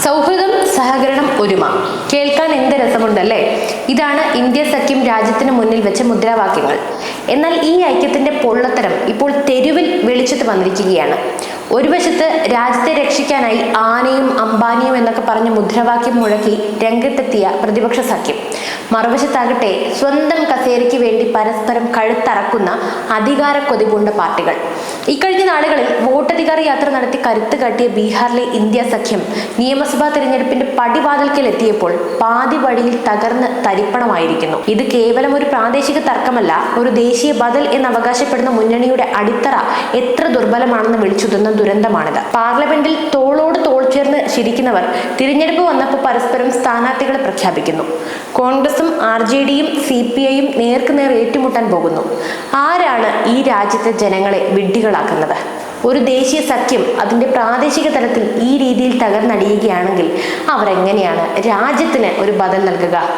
സൗഹൃദം സഹകരണം ഒരുമ. കേൾക്കാൻ എന്ത് രസമുണ്ടല്ലേ? ഇതാണ് ഇന്ത്യ സഖ്യം രാജ്യത്തിന് മുന്നിൽ വെച്ച മുദ്രാവാക്യങ്ങൾ. എന്നാൽ ഈ ഐക്യത്തിന്റെ പൊള്ളത്തരം ഇപ്പോൾ തെരുവിൽ വെളിച്ചത്ത് വന്നിരിക്കുകയാണ്. ഒരു വശത്ത് രാജ്യത്തെ രക്ഷിക്കാനായി ആനയും അംബാനിയും എന്നൊക്കെ പറഞ്ഞ് മുദ്രാവാക്യം മുഴക്കി രംഗത്തെത്തിയ പ്രതിപക്ഷ സഖ്യം. മറുവശത്താകട്ടെ സ്വന്തം കസേരയ്ക്ക് വേണ്ടി പരസ്പരം കഴുത്തറക്കുന്ന അധികാര കൊതിപൂണ്ട പാർട്ടികൾ. ഇക്കഴിഞ്ഞ നാളുകളിൽ വോട്ടധികാര യാത്ര നടത്തി കരുത്ത് കാട്ടിയ ബീഹാറിലെ ഇന്ത്യ സഖ്യം നിയമസഭാ തെരഞ്ഞെടുപ്പിന്റെ പടിവാതിൽക്കൽ എത്തിയപ്പോൾ പാതി വഴിയിൽ തകർന്ന് തരിപ്പണമായിരിക്കുന്നു. ഇത് കേവലം ഒരു പ്രാദേശിക തർക്കമല്ല ഒരു ദേശീയ ബദൽ എന്ന് അവകാശപ്പെടുന്ന മുന്നണിയുടെ അടിത്തറ എത്ര ദുർബലമാണെന്ന് വിളിച്ചുതുന്ന ദുരന്തമാണിത്. പാർലമെന്റിൽ തോളോട് തോൾ ചേർന്ന് ശിരിക്കുന്നവർ തിരഞ്ഞെടുപ്പ് വന്നപ്പോൾ പരസ്പരം സ്ഥാനാർത്ഥികളെ പ്രഖ്യാപിക്കുന്നു. കോൺഗ്രസും ആർ ജെ ഡിയും സി പി ഐയും നേർക്കുനേർ ഏറ്റുമുട്ടാൻ പോകുന്നു. ആരാണ് ഈ രാജ്യത്തെ ജനങ്ങളെ വിഡ്ഢികളാക്കുന്നത്? ഒരു ദേശീയ സഖ്യം അതിന്റെ പ്രാദേശിക തലത്തിൽ ഈ രീതിയിൽ തകർന്നടിയുകയാണെങ്കിൽ അവർ എങ്ങനെയാണ് രാജ്യത്തിന് ഒരു ബദൽ നൽകുക?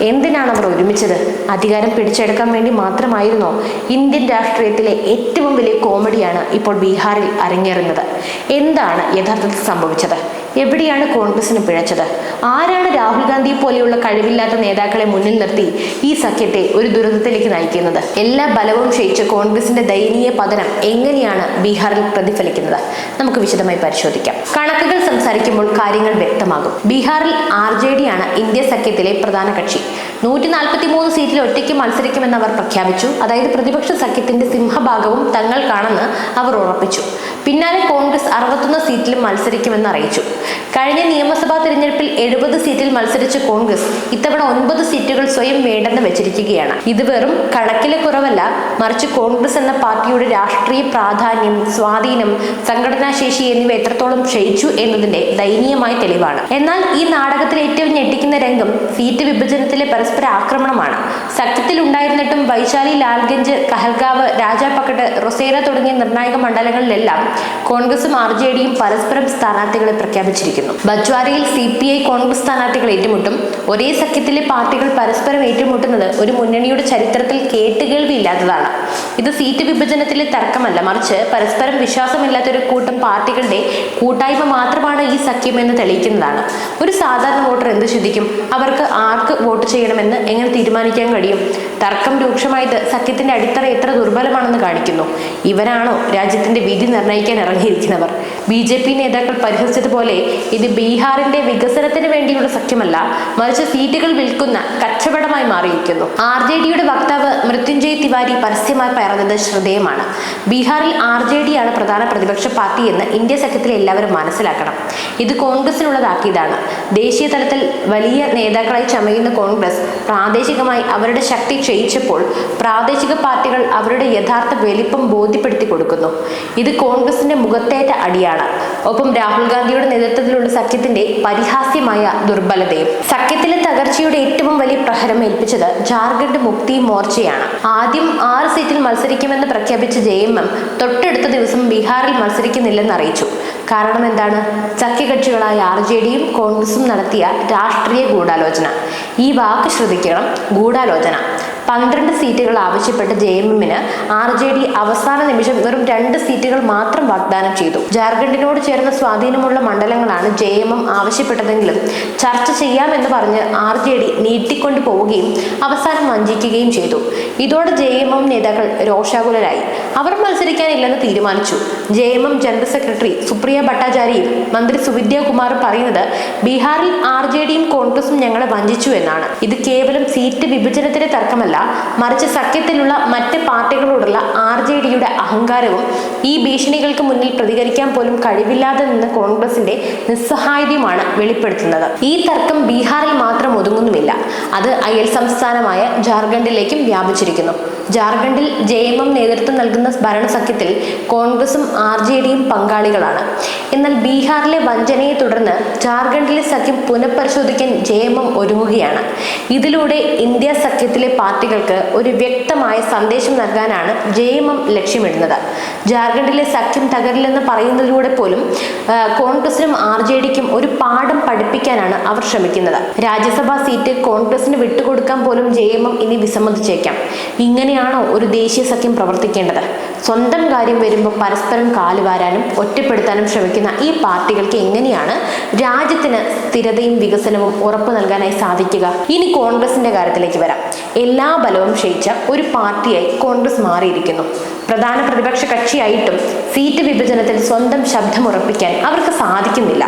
എന്തിനാണ് അവർ ഒരുമിച്ചത്? അധികാരം പിടിച്ചെടുക്കാൻ വേണ്ടി മാത്രമായിരുന്നോ? ഇന്ത്യൻ രാഷ്ട്രീയത്തിലെ ഏറ്റവും വലിയ കോമഡിയാണ് ഇപ്പോൾ ബീഹാറിൽ അരങ്ങേറുന്നത്. എന്താണ് യഥാർത്ഥത്തിൽ സംഭവിച്ചത്? എവിടെയാണ് കോൺഗ്രസിന് പിഴച്ചത്? ആരാണ് രാഹുൽ ഗാന്ധി പോലെയുള്ള കഴിവില്ലാത്ത നേതാക്കളെ മുന്നിൽ നിർത്തി ഈ സഖ്യത്തെ ഒരു ദുരന്തത്തിലേക്ക് നയിക്കുന്നത്? എല്ലാ ബലവും ക്ഷയിച്ച കോൺഗ്രസിന്റെ ദയനീയ പതനം എങ്ങനെയാണ് ബീഹാറിൽ പ്രതിഫലിക്കുന്നത്? നമുക്ക് വിശദമായി പരിശോധിക്കാം. കണക്കുകൾ സംസാരിക്കുമ്പോൾ കാര്യങ്ങൾ വ്യക്തമാകും. ബീഹാറിൽ ആർ ജെ ഡി ആണ് ഇന്ത്യ സഖ്യത്തിലെ പ്രധാന കക്ഷി. നൂറ്റി നാൽപ്പത്തി മൂന്ന് സീറ്റിൽ ഒറ്റയ്ക്ക് മത്സരിക്കുമെന്ന് അവർ പ്രഖ്യാപിച്ചു. അതായത് പ്രതിപക്ഷ സഖ്യത്തിന്റെ സിംഹഭാഗവും തങ്ങൾക്കാണെന്ന് അവർ ഉറപ്പിച്ചു. പിന്നാലെ കോൺഗ്രസ് അറുപത്തൊന്ന് സീറ്റിലും മത്സരിക്കുമെന്ന് അറിയിച്ചു. കഴിഞ്ഞ നിയമസഭാ തെരഞ്ഞെടുപ്പിൽ എഴുപത് സീറ്റിൽ മത്സരിച്ച കോൺഗ്രസ് ഇത്തവണ ഒൻപത് സീറ്റുകൾ സ്വയം വേണ്ടെന്ന് വെച്ചിരിക്കുകയാണ്. ഇത് വെറും കണക്കിലെ കുറവല്ല. മറിച്ച് കോൺഗ്രസ് എന്ന പാർട്ടിയുടെ രാഷ്ട്രീയ പ്രാധാന്യം സ്വാധീനം സംഘടനാശേഷി എന്നിവ എത്രത്തോളം ക്ഷയിച്ചു എന്നതിന്റെ ദയനീയമായ തെളിവാണ്. എന്നാൽ ഈ നാടകത്തിൽ ഏറ്റവും ഞെട്ടിക്കുന്ന രംഗം സീറ്റ് വിഭജനത്തിലെ പരസ്പര ആക്രമണമാണ്. സഖ്യത്തിൽ ഉണ്ടായിരുന്നിട്ടും വൈശാലി ലാൽഗഞ്ച് കഹൽഗാവ് രാജാപക്കട്ട് റൊസേര തുടങ്ങിയ നിർണായക മണ്ഡലങ്ങളിലെല്ലാം കോൺഗ്രസും ആർ ജെ ഡിയും പരസ്പരം സ്ഥാനാർത്ഥികളെ പ്രഖ്യാപിച്ചിരിക്കുന്നു ബജ്വാരയിൽ സി പി ഐ കോൺഗ്രസ് സ്ഥാനാർത്ഥികൾ ഏറ്റുമുട്ടും. ഒരേ സഖ്യത്തിലെ പാർട്ടികൾ പരസ്പരം ഏറ്റുമുട്ടുന്നത് ഒരു മുന്നണിയുടെ ചരിത്രത്തിൽ കേട്ടുകേൾവിയില്ലാത്തതാണ്. ഇത് സീറ്റ് വിഭജനത്തിലെ തർക്കമല്ല. മറിച്ച് പരസ്പരം വിശ്വാസമില്ലാത്ത ഒരു കൂട്ടം പാർട്ടികളുടെ കൂട്ടായ്മ മാത്രമാണ് ഈ സഖ്യം എന്ന് തെളിയിക്കുന്നതാണ്. ഒരു സാധാരണ വോട്ടർ എന്ത് ചിന്തിക്കും? അവർക്ക് ആർക്ക് വോട്ട് ചെയ്യണമെന്ന് എങ്ങനെ തീരുമാനിക്കാൻ കഴിയും? തർക്കം രൂക്ഷമായത് സഖ്യത്തിന്റെ അടിത്തറ എത്ര ദുർബലമാണെന്ന് കാണിക്കുന്നു. ഇവരാണോ രാജ്യത്തിന്റെ വിധി നിർണയിക്കാൻ ഇറങ്ങിയിരിക്കുന്നവർ? ബി ജെ പി നേതാക്കൾ പരിഹസിച്ചതുപോലെ ഇത് ബീഹാറിന്റെ വികസനത്തിന് വേണ്ടിയുള്ള സഖ്യമല്ല മറിച്ച് സീറ്റുകൾ വിൽക്കുന്ന കച്ചവടമായി മാറിയിരിക്കുന്നു. ആർ ജെ ഡിയുടെ വക്താവ് മൃത്യുഞ്ജയ് തിവാരി പരസ്യമായി പറഞ്ഞത് ശ്രദ്ധേയമാണ്. ബീഹാറിൽ ആർ ജെ ഡി ആണ് പ്രധാന പ്രതിപക്ഷ പാർട്ടി എന്ന് ഇന്ത്യ സഖ്യത്തിലെ എല്ലാവരും മനസ്സിലാക്കണം. ഇത് കോൺഗ്രസിനുള്ളതാക്കിയതാണ്. ദേശീയ തലത്തിൽ വലിയ നേതാക്കളായി ചമയുന്ന കോൺഗ്രസ് പ്രാദേശികമായി അവരുടെ ശക്തി ക്ഷയിച്ചപ്പോൾ പ്രാദേശിക പാർട്ടികൾ അവരുടെ യഥാർത്ഥ വലിപ്പം ബോധ്യപ്പെടുത്തി കൊടുക്കുന്നു. ഇത് കോൺഗ്രസിന്റെ മുഖത്തേറ്റ അടിയാണ്. ഒപ്പം രാഹുൽ ഗാന്ധിയുടെ നേതൃത്വത്തിലുള്ള സഖ്യത്തിന്റെ പരിഹാസ്യമായ ദുർബലതയും സഖ്യത്തിലെ തകർച്ചയുടെ ഏറ്റവും വലിയ പ്രഹരം ഏൽപ്പിച്ചത് ജാർഖണ്ഡ് മുക്തി മോർച്ചയാണ്. ആദ്യം ആറ് സീറ്റിൽ മത്സരിക്കുമെന്ന് പ്രഖ്യാപിച്ച ജെ എം എം തൊട്ടടുത്ത ദിവസം ബീഹാറിൽ മത്സരിക്കുന്നില്ലെന്ന് അറിയിച്ചു. കാരണം എന്താണ്? സഖ്യകക്ഷികളായ ആർ ജെ ഡിയും കോൺഗ്രസും നടത്തിയ രാഷ്ട്രീയ ഗൂഢാലോചന. ഈ വാക്ക് ശ്രദ്ധിക്കണം. ഗൂഢാലോചന. പന്ത്രണ്ട് സീറ്റുകൾ ആവശ്യപ്പെട്ട് ജെ എം എമ്മിന് ആർ ജെ ഡി അവസാന നിമിഷം വെറും രണ്ട് സീറ്റുകൾ മാത്രം വാഗ്ദാനം ചെയ്തു. ജാർഖണ്ഡിനോട് ചേർന്ന സ്വാധീനമുള്ള മണ്ഡലങ്ങളാണ് ജെ എം എം ആവശ്യപ്പെട്ടതെങ്കിലും ചർച്ച ചെയ്യാമെന്ന് പറഞ്ഞ് ആർ ജെ ഡി നീട്ടിക്കൊണ്ടു പോവുകയും അവസാനം വഞ്ചിക്കുകയും ചെയ്തു. ഇതോടെ ജെ എം എം നേതാക്കൾ രോഷാകുലരായി. അവർ മത്സരിക്കാനില്ലെന്ന് തീരുമാനിച്ചു. J M M general secretary Supriya ഭട്ടാചാര്യയും മന്ത്രി സുവിദ്യ കുമാറും പറയുന്നത് ബീഹാറിൽ ആർ ജെ ഡിയും കോൺഗ്രസും ഞങ്ങളെ വഞ്ചിച്ചു എന്നാണ്. ഇത് കേവലം സീറ്റ് വിഭജനത്തിന്റെ തർക്കമല്ല മറിച്ച് സഖ്യത്തിലുള്ള മറ്റ് പാർട്ടികളോടുള്ള ആർ ജെ ഡിയുടെ അഹങ്കാരവും ഈ ഭീഷണികൾക്ക് മുന്നിൽ പ്രതികരിക്കാൻ പോലും കഴിവില്ലാതെ നിന്ന് കോൺഗ്രസിന്റെ നിസ്സഹായതയുമാണ് വെളിപ്പെടുത്തുന്നത്. ഈ തർക്കം ബീഹാറിൽ മാത്രം ഒതുങ്ങുന്നുമില്ല. അത് അയൽ സംസ്ഥാനമായ ജാർഖണ്ഡിലേക്കും വ്യാപിച്ചിരിക്കുന്നു. ജാർഖണ്ഡിൽ ജെ എം എം നേതൃത്വം നൽകുന്ന ഭരണസഖ്യത്തിൽ കോൺഗ്രസും ആർ ജെ ഡിയും പങ്കാളികളാണ്. എന്നാൽ ബീഹാറിലെ വഞ്ചനയെ തുടർന്ന് ജാർഖണ്ഡിലെ സഖ്യം പുനഃപരിശോധിക്കാൻ ജെ എം എം ഒരുങ്ങുകയാണ്. ഇതിലൂടെ ഇന്ത്യ സഖ്യത്തിലെ പാർട്ടികൾക്ക് ഒരു വ്യക്തമായ സന്ദേശം നൽകാനാണ് ജെ എം എം ലക്ഷ്യമിടുന്നത്. ജാർഖണ്ഡിലെ സഖ്യം തകരില്ലെന്ന് പറയുന്നതിലൂടെ പോലും കോൺഗ്രസിനും ആർ ജെ ഡിക്കും ഒരു പാഠം പഠിപ്പിക്കാനാണ് അവർ ശ്രമിക്കുന്നത്. രാജ്യസഭാ സീറ്റ് കോൺഗ്രസിന് വിട്ടുകൊടുക്കാൻ പോലും ജെ എം എം ഇനി വിസമ്മതിച്ചേക്കാം. ഇങ്ങനെയാണോ ഒരു ദേശീയ സഖ്യം പ്രവർത്തിക്കേണ്ടത്? സ്വന്തം കാര്യം വരുമ്പോൾ പരസ്പരം കാലുവാരാനും ഒറ്റപ്പെടുത്താനും ശ്രമിക്കുന്ന ഈ പാർട്ടികൾക്ക് എങ്ങനെയാണ് രാജ്യത്തിന് സ്ഥിരതയും വികസനവും ഉറപ്പു നൽകാനായി സാധിക്കുക? ഇനി കോൺഗ്രസിന്റെ കാര്യത്തിലേക്ക് വരാം. എല്ലാ ബലവും ക്ഷയിച്ച ഒരു പാർട്ടിയായി കോൺഗ്രസ് മാറിയിരിക്കുന്നു. പ്രധാന പ്രതിപക്ഷ കക്ഷിയായിട്ടും സീറ്റ് വിഭജനത്തിൽ സ്വന്തം ശബ്ദം ഉറപ്പിക്കാൻ അവർക്ക് സാധിക്കുന്നില്ല.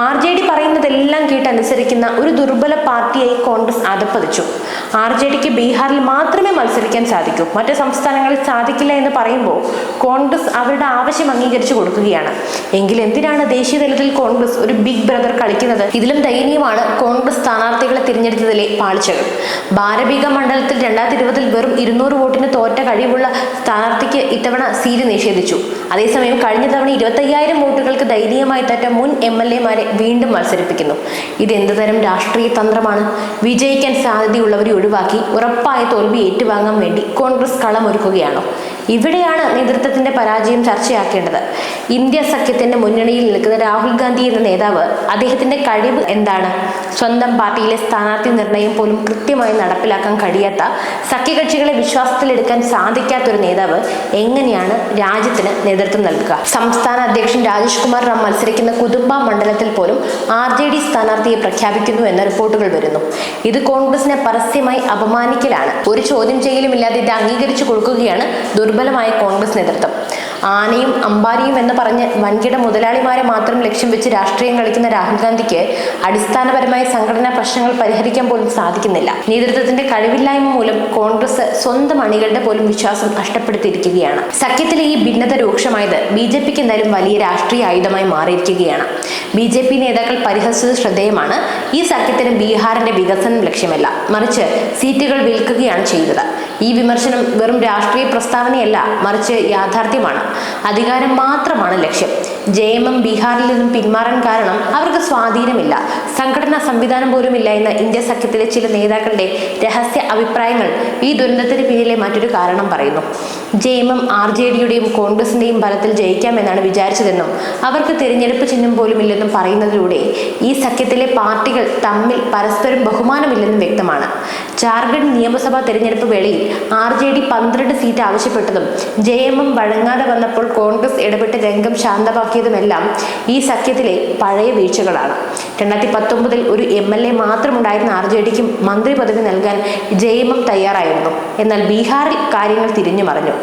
ആർ ജെ ഡി പറയുന്നതെല്ലാം കേട്ടനുസരിക്കുന്ന ഒരു ദുർബല പാർട്ടിയായി കോൺഗ്രസ് അധപ്പതിച്ചു ആർ ജെ ഡിക്ക് ബീഹാറിൽ മാത്രമേ മത്സരിക്കാൻ സാധിക്കൂ. മറ്റു സംസ്ഥാനങ്ങളിൽ സാധിക്കില്ല എന്ന് പറയുമ്പോൾ കോൺഗ്രസ് അവരുടെ ആവശ്യം അംഗീകരിച്ചു കൊടുക്കുകയാണ്. എങ്കിൽ എന്തിനാണ് ദേശീയ തലത്തിൽ കോൺഗ്രസ് ഒരു ബിഗ് ബ്രദർ കളിക്കുന്നത്? ഇതിലും ദയനീയമാണ് കോൺഗ്രസ് സ്ഥാനാർത്ഥികളെ തിരഞ്ഞെടുത്തതിലെ പാളിച്ചകൾ. ബാരബീക മണ്ഡലത്തിൽ രണ്ടായിരത്തി ഇരുപതിൽ വെറും ഇരുന്നൂറ് വോട്ടിന് തോറ്റ കഴിവുള്ള സ്ഥാനാർത്ഥിക്ക് ഇത്തവണ സീറ്റ് നിഷേധിച്ചു. അതേസമയം കഴിഞ്ഞ തവണ ഇരുപത്തയ്യായിരം വോട്ടുകൾക്ക് ദയനീയമായി തറ്റ മുൻ എം എൽ എമാരെ വീണ്ടും മത്സരിപ്പിക്കുന്നു. ഇത് എന്തുതരം രാഷ്ട്രീയ തന്ത്രമാണ്? വിജയിക്കാൻ സാധ്യതയുള്ളവരെ ഒഴിവാക്കി ഉറപ്പായ തോൽവി ഏറ്റുവാങ്ങാൻ വേണ്ടി കോൺഗ്രസ് കളമൊരുക്കുകയാണോ? ഇവിടെയാണ് നേതൃത്വത്തിന്റെ പരാജയം ചർച്ചയാക്കേണ്ടത്. ഇന്ത്യ സഖ്യത്തിന്റെ മുന്നണിയിൽ നിൽക്കുന്ന രാഹുൽ ഗാന്ധി എന്ന നേതാവ് അദ്ദേഹത്തിന്റെ കഴിവ് എന്താണ്? സ്വന്തം പാർട്ടിയിലെ സ്ഥാനാർത്ഥി നിർണയം പോലും കൃത്യമായി നടപ്പിലാക്കാൻ കഴിയാത്ത സഖ്യകക്ഷികളെ വിശ്വാസത്തിലെടുക്കാൻ സാധിക്കാത്ത ഒരു നേതാവ് എങ്ങനെയാണ് രാജ്യത്തിന് നേതൃത്വം നൽകുക? സംസ്ഥാന അധ്യക്ഷൻ രാജേഷ് കുമാർ റാം മത്സരിക്കുന്ന കുതുമ്പ മണ്ഡലത്തിൽ പോലും ആർ ജെ ഡി സ്ഥാനാർത്ഥിയെ പ്രഖ്യാപിക്കുന്നു എന്ന റിപ്പോർട്ടുകൾ വരുന്നു. ഇത് കോൺഗ്രസിനെ പരസ്യമായി അപമാനിക്കലാണ്. ഒരു ചോദ്യം ചെയ്യലുമില്ലാതെ ഇത് അംഗീകരിച്ചു കൊടുക്കുകയാണ് ദുർബലമായ കോൺഗ്രസ് നേതൃത്വം. ആനയും അമ്പാരിയും എന്ന് പറഞ്ഞ് വൻകിട മുതലാളിമാരെ മാത്രം ലക്ഷ്യം വെച്ച് രാഷ്ട്രീയം കളിക്കുന്ന രാഹുൽ ഗാന്ധിക്ക് അടിസ്ഥാനപരമായ സംഘടനാ പ്രശ്നങ്ങൾ പരിഹരിക്കാൻ പോലും സാധിക്കുന്നില്ല. നേതൃത്വത്തിന്റെ കഴിവില്ലായ്മ മൂലം കോൺഗ്രസ് സ്വന്തം അണികളുടെ പോലും വിശ്വാസം നഷ്ടപ്പെടുത്തിയിരിക്കുകയാണ്. സഖ്യത്തിലെ ഈ ഭിന്നത രൂക്ഷമായത് ബി ജെ പിക്ക് എന്തായാലും വലിയ രാഷ്ട്രീയ ആയുധമായി മാറിയിരിക്കുകയാണ്. ബി ജെ പി നേതാക്കൾ പരിഹസിച്ചത് ശ്രദ്ധേയമാണ്. ഈ സഖ്യത്തിന് ബീഹാറിന്റെ വികസനം ലക്ഷ്യമല്ല. മറിച്ച് സീറ്റുകൾ വിൽക്കുകയാണ് ചെയ്തത്. ഈ വിമർശനം വെറും രാഷ്ട്രീയ പ്രസ്താവനയല്ല മറിച്ച് യാഥാർത്ഥ്യമാണ്. അധികാരം മാത്രമാണ് ലക്ഷ്യം. ജെ എം എം ബീഹാറിൽ നിന്നും പിന്മാറാൻ കാരണം അവർക്ക് സ്വാധീനമില്ല. സംഘടനാ സംവിധാനം പോലും ഇല്ല എന്ന ഇന്ത്യ സഖ്യത്തിലെ ചില നേതാക്കളുടെ രഹസ്യ അഭിപ്രായങ്ങൾ ഈ ദുരന്തത്തിന് പിന്നിലെ മറ്റൊരു കാരണം പറയുന്നു. J M M R J ഡിയുടെയും കോൺഗ്രസിന്റെയും ബലത്തിൽ ജയിക്കാമെന്നാണ് വിചാരിച്ചതെന്നും അവർക്ക് തിരഞ്ഞെടുപ്പ് ചിഹ്നം പോലും ഇല്ലെന്നും പറയുന്നതിലൂടെ ഈ സഖ്യത്തിലെ പാർട്ടികൾ തമ്മിൽ പരസ്പരം ബഹുമാനമില്ലെന്നും വ്യക്തമാണ്. ജാർഖണ്ഡ് നിയമസഭാ തെരഞ്ഞെടുപ്പ് വേളയിൽ ആർ ജെ ഡി പന്ത്രണ്ട് സീറ്റ് ആവശ്യപ്പെട്ടതും ജെ എം എം വഴങ്ങാതെ വന്നപ്പോൾ കോൺഗ്രസ് ഇടപെട്ട് രംഗം ശാന്തമാക്കിയതുമെല്ലാം ഈ സഖ്യത്തിലെ പഴയ വീഴ്ചകളാണ്. രണ്ടായിരത്തി പത്തൊമ്പതിൽ ഒരു എം എൽ എ മാത്രമുണ്ടായിരുന്ന ആർ ജെ ഡിക്കും മന്ത്രി പദവി നൽകാൻ ജെ എം എം തയ്യാറായിരുന്നു. എന്നാൽ ബീഹാറിൽ കാര്യങ്ങൾ തിരിഞ്ഞു മറിഞ്ഞു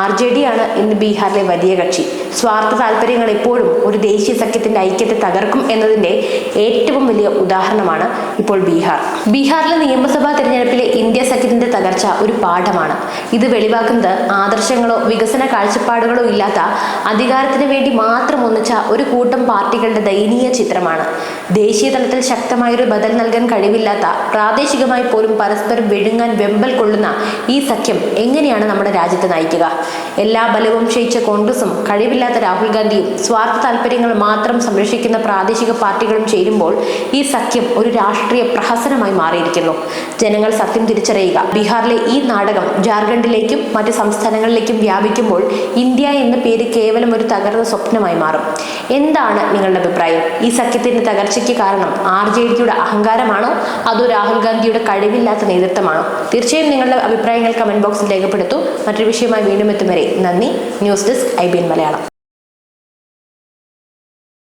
ആർ ജെ ഡി ആണ് ഇന്ന് ബീഹാറിലെ വലിയ കക്ഷി. സ്വാർത്ഥ താല്പര്യങ്ങൾ എപ്പോഴും ഒരു ദേശീയ സഖ്യത്തിന്റെ ഐക്യത്തെ തകർക്കും എന്നതിന്റെ ഏറ്റവും വലിയ ഉദാഹരണമാണ് ഇപ്പോൾ ബീഹാർ. ബീഹാറിലെ നിയമസഭാ തെരഞ്ഞെടുപ്പിലെ ഇന്ത്യ സഖ്യത്തിന്റെ തകർച്ച ഒരു പാഠമാണ്. ഇത് വെളിവാക്കുന്നത് ആദർശങ്ങളോ വികസന കാഴ്ചപ്പാടുകളോ ഇല്ലാത്ത അധികാരത്തിന് വേണ്ടി മാത്രം ഒന്നിച്ച ഒരു കൂട്ടം പാർട്ടികളുടെ ദയനീയ ചിത്രമാണ്. ദേശീയ തലത്തിൽ ശക്തമായൊരു ബദൽ നൽകാൻ കഴിവില്ലാത്ത പ്രാദേശികമായി പോലും പരസ്പരം വിഴുങ്ങാൻ വെമ്പൽ കൊള്ളുന്ന ഈ സഖ്യം എങ്ങനെയാണ് നമ്മുടെ രാജ്യത്തെ നയിക്കുക? എല്ലാ ബലവും ക്ഷയിച്ച കോൺഗ്രസും കഴിവില്ലാത്ത രാഹുൽ ഗാന്ധിയും സ്വാർത്ഥ താല്പര്യങ്ങൾ മാത്രം സംരക്ഷിക്കുന്ന പ്രാദേശിക പാർട്ടികളും ചേരുമ്പോൾ ഈ സഖ്യം ഒരു രാഷ്ട്രീയ പ്രഹസനമായി മാറിയിരിക്കുന്നു. ജനങ്ങൾ സത്യം തിരിച്ചറിയുക. ബീഹാറിലെ ഈ നാടകം ജാർഖണ്ഡിലേക്കും മറ്റ് സംസ്ഥാനങ്ങളിലേക്കും വ്യാപിക്കുമ്പോൾ ഇന്ത്യ എന്ന പേര് കേവലം ഒരു തകർന്ന സ്വപ്നമായി മാറും. എന്താണ് നിങ്ങളുടെ അഭിപ്രായം? ഈ സഖ്യത്തിന്റെ തകർച്ചയ്ക്ക് കാരണം ആർ ജെ ഡിയുടെ അഹങ്കാരമാണോ? അതോ രാഹുൽ ഗാന്ധിയുടെ കഴിവില്ലാത്ത നേതൃത്വമാണോ? തീർച്ചയായും നിങ്ങളുടെ അഭിപ്രായങ്ങൾ കമന്റ് ബോക്സിൽ രേഖപ്പെടുത്തു. മറ്റൊരു വിഷയമായി വീണ്ടും എത്തും വരെ നന്ദി. News desk I B N Malayalam.